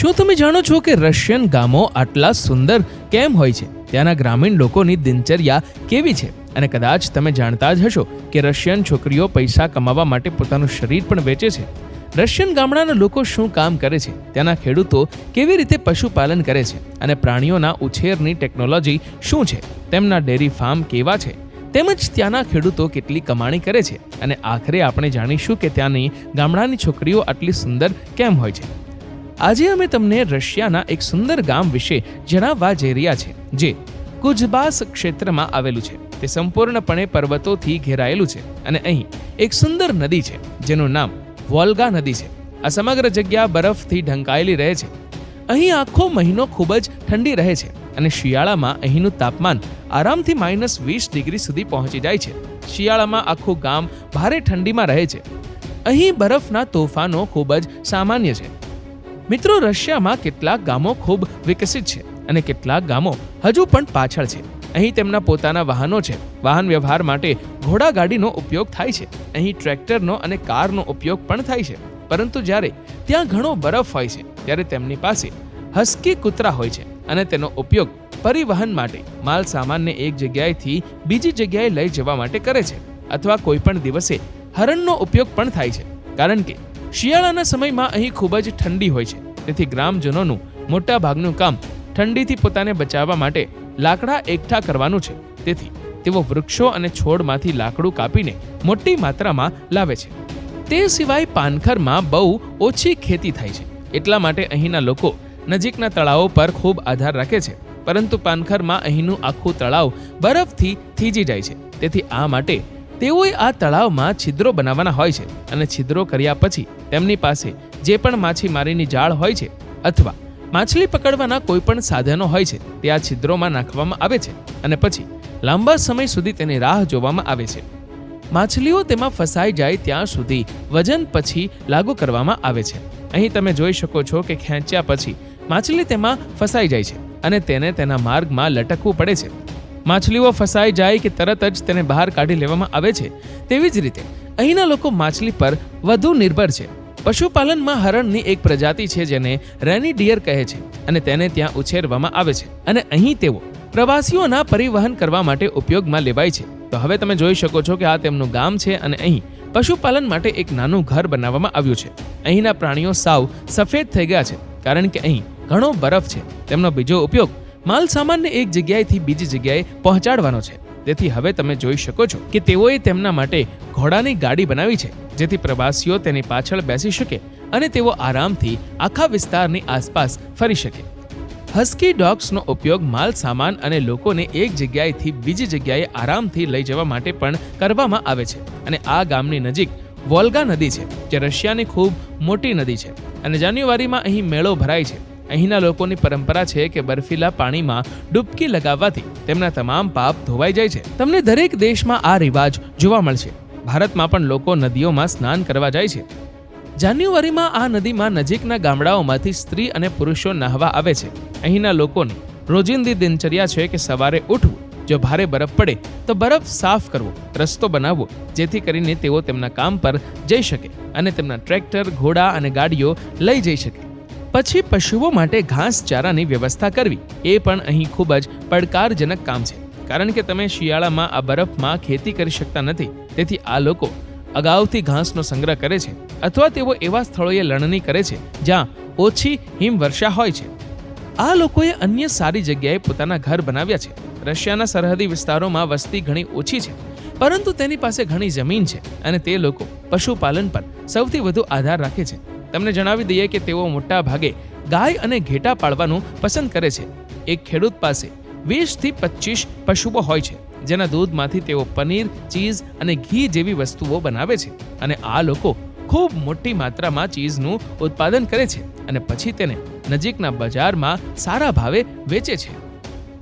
શું તમે જાણો છો કે રશિયન ગામો આટલા સુંદર કેમ હોય છે? ત્યાંના ગ્રામીણ લોકોની દિનચર્યા કેવી છે? અને કદાચ તમે જાણતા જ હશો કે રશિયન છોકરીઓ પૈસા કમાવા માટે પોતાનું શરીર પણ વેચે છે. રશિયન ગામડાના લોકો શું કામ કરે છે? ત્યાંના ખેડૂતો કેવી રીતે પશુપાલન કરે છે? અને પ્રાણીઓના ઉછેરની ટેકનોલોજી શું છે? તેમના ડેરી ફાર્મ કેવા છે? તેમજ ત્યાંના ખેડૂતો કેટલી કમાણી કરે છે? અને આખરે આપણે જાણીશું કે ત્યાંની ગામડાની છોકરીઓ આટલી સુંદર કેમ હોય છે? આજે અમે તમને રશિયાના એક સુંદર ગામ વિશે જણાવવા જઈ રહ્યા છે, જે કુજબાસ ક્ષેત્રમાં આવેલું છે. તે સંપૂર્ણપણે પર્વતોથી ઘેરાયેલું છે અને અહીં એક સુંદર નદી છે, જેનું નામ વોલ્ગા નદી છે. આ સમગ્ર જગ્યા બરફથી ઢંકાયેલી રહે છે. અહીં આખો મહિનો ખૂબ જ ઠંડી રહે છે અને શિયાળામાં અહીંનું તાપમાન આરામથી માઇનસ વીસ ડિગ્રી સુધી પહોંચી જાય છે. શિયાળામાં આખું ગામ ભારે ઠંડીમાં રહે છે. અહીં બરફના તોફાનો ખૂબ જ સામાન્ય છે. મિત્રો, રશિયામાં કેટલાક ગામો ખૂબ વિકસિત છે અને કેટલાક ગામો હજુ પણ પાછળ છે. અહીં તેમના પોતાના વાહનો છે. વાહન વ્યવહાર માટે ઘોડાગાડીનો ઉપયોગ થાય છે. અહીં ટ્રેક્ટરનો અને કારનો ઉપયોગ પણ થાય છે. પરંતુ જ્યારે ત્યાં ઘણો બરફ હોય છે, ત્યારે તેમની પાસે હસ્કી કૂતરા હોય છે અને તેનો ઉપયોગ પરિવહન માટે, માલ સામાનને એક જગ્યાએથી બીજી જગ્યાએ લઈ જવા માટે કરે છે. અથવા કોઈ પણ દિવસે હરણનો ઉપયોગ પણ થાય છે. કારણ કે શિયાળાના સમયમાં અહીં ખૂબ જ ઠંડી હોય છે. તેથી ગ્રામજનોનું મોટા ભાગનું કામ ઠંડીથી પોતાને બચાવવા માટે લાકડા એકઠા કરવાનું છે. તેથી તેઓ વૃક્ષો અને છોડમાંથી લાકડું કાપીને મોટી માત્રામાં લાવે છે. તે સિવાય પાનખરમાં બહુ ઓછી ખેતી થાય છે. એટલા માટે અહીંના લોકો નજીકના તળાવો પર ખૂબ આધાર રાખે છે. પરંતુ પાનખરમાં અહીંનું આખું તળાવ બરફથી થીજી જાય છે. તેથી આ માટે તેઓએ આ તળાવમાં છિદ્રો બનાવવાના હોય છે અને છિદ્રો કર્યા પછી તેમની પાસે જે પણ માછીમારીની જાળ હોય છે અથવા માછલી પકડવાના કોઈ પણ સાધનો હોય છે, તે આ છિદ્રોમાં નાખવામાં આવે છે અને પછી લાંબા સમય સુધી તેની રાહ જોવામાં આવે છે. માછલીઓ તેમાં ફસાઈ જાય ત્યાં સુધી વજન પછી લાગુ કરવામાં આવે છે. અહીં તમે જોઈ શકો છો કે ખેંચ્યા પછી માછલી તેમાં ફસાઈ જાય છે અને તેને તેના માર્ગમાં લટકવું પડે છે. માછલીઓ ફસાઈ જાય કે તરત જ તેને બહાર કાઢી લેવામાં આવે છે. તેવી જ રીતે, અહીંના લોકો માછલી પર વધુ નિર્ભર છે. પશુપાલનમાં હરણની એક પ્રજાતિ છે જેને રેની ડિયર કહે છે અને તેને ત્યાં ઉછેરવામાં આવે છે. અને અહીં તેઓ પ્રવાસીઓના પરિવહન કરવા માટે ઉપયોગમાં લેવાય છે. તો હવે તમે જોઈ શકો છો કે આ તેમનું ગામ છે અને અહીં પશુપાલન માટે એક નાનું ઘર બનાવવામાં આવ્યું છે. અહીંના પ્રાણીઓ સાવ સફેદ થઈ ગયા છે, કારણ કે અહીં ઘણો બરફ છે. તેમનો બીજો ઉપયોગ માલ સામાનને એક જગ્યાએથી બીજી જગ્યાએ પહોંચાડવાનો છે. તેથી હવે તમે જોઈ શકો છો કે તેઓએ તેમના માટે ઘોડાની ગાડી બનાવી છે, જેથી પ્રવાસીઓ તેની પાછળ બેસી શકે અને તેઓ આરામથી આખા વિસ્તારની આસપાસ ફરી શકે. હસ્કી ડોગ્સનો ઉપયોગ માલ સામાન અને લોકોને એક જગ્યાએથી બીજી જગ્યાએ આરામથી લઈ જવા માટે પણ કરવામાં આવે છે અને આ ગામની નજીક વોલ્ગા નદી છે, જે રશિયાની ખૂબ મોટી નદી છે અને જાન્યુઆરીમાં અહીં મેળો ભરાય છે. અહીંના લોકોની પરંપરા છે કે બર્ફીલા પાણીમાં ડૂબકી લગાવવાથી તેમના તમામ પાપ ધોવાઈ જાય છે. તમને દરેક દેશમાં આ રિવાજ જોવા મળશે. ભારતમાં પણ લોકો નદીઓમાં સ્નાન કરવા જાય છે. જાન્યુઆરીમાં આ નદીમાં નજીકના ગામડાઓમાંથી સ્ત્રી અને પુરુષો નહાવા આવે છે. અહીંના લોકોની રોજિંદી દિનચર્યા છે કે સવારે ઉઠવું. જો ભારે બરફ પડે, તો બરફ સાફ કરવો, રસ્તો બનાવવો, જેથી કરીને તેઓ તેમના કામ પર જઈ શકે અને તેમના ટ્રેક્ટર, ઘોડા અને ગાડીઓ લઈ જઈ શકે. પછી પશુઓ માટે ઘાસ ચારાની વ્યવસ્થા કરવી. એ પણ અહીં ખૂબ જ પડકારજનક કામ છે. કારણ કે તમે શિયાળામાં આ બરફમાં ખેતી કરી શકતા નથી. તેથી આ લોકો અગાઉથી ઘાસનો સંગ્રહ કરે છે. અથવા તેઓ એવા સ્થળોએ લણણી કરે છે, જ્યાં ઓછી હિમવર્ષા હોય છે. આ લોકોએ અન્ય સારી જગ્યાએ પોતાના ઘર બનાવ્યા છે. રશિયાના સરહદી વિસ્તારોમાં વસ્તી ઘણી ઓછી છે. પરંતુ તેની પાસે ઘણી જમીન છે અને તે લોકો પશુપાલન પર સૌથી વધુ આધાર રાખે છે. તમને જણાવી દઈએ કે તેઓ મોટા ભાગે ગાય અને ઘેટા પાળવાનું પસંદ કરે છે. એક ખેડૂત પાસે વીસથી પચીસ પશુઓ હોય છે, જેના દૂધમાંથી તેઓ પનીર, ચીઝ અને ઘી જેવી વસ્તુઓ બનાવે છે અને આ લોકો ખૂબ મોટી માત્રામાં ચીઝનું ઉત્પાદન કરે છે અને પછી તેને નજીકના બજારમાં સારા ભાવે વેચે છે.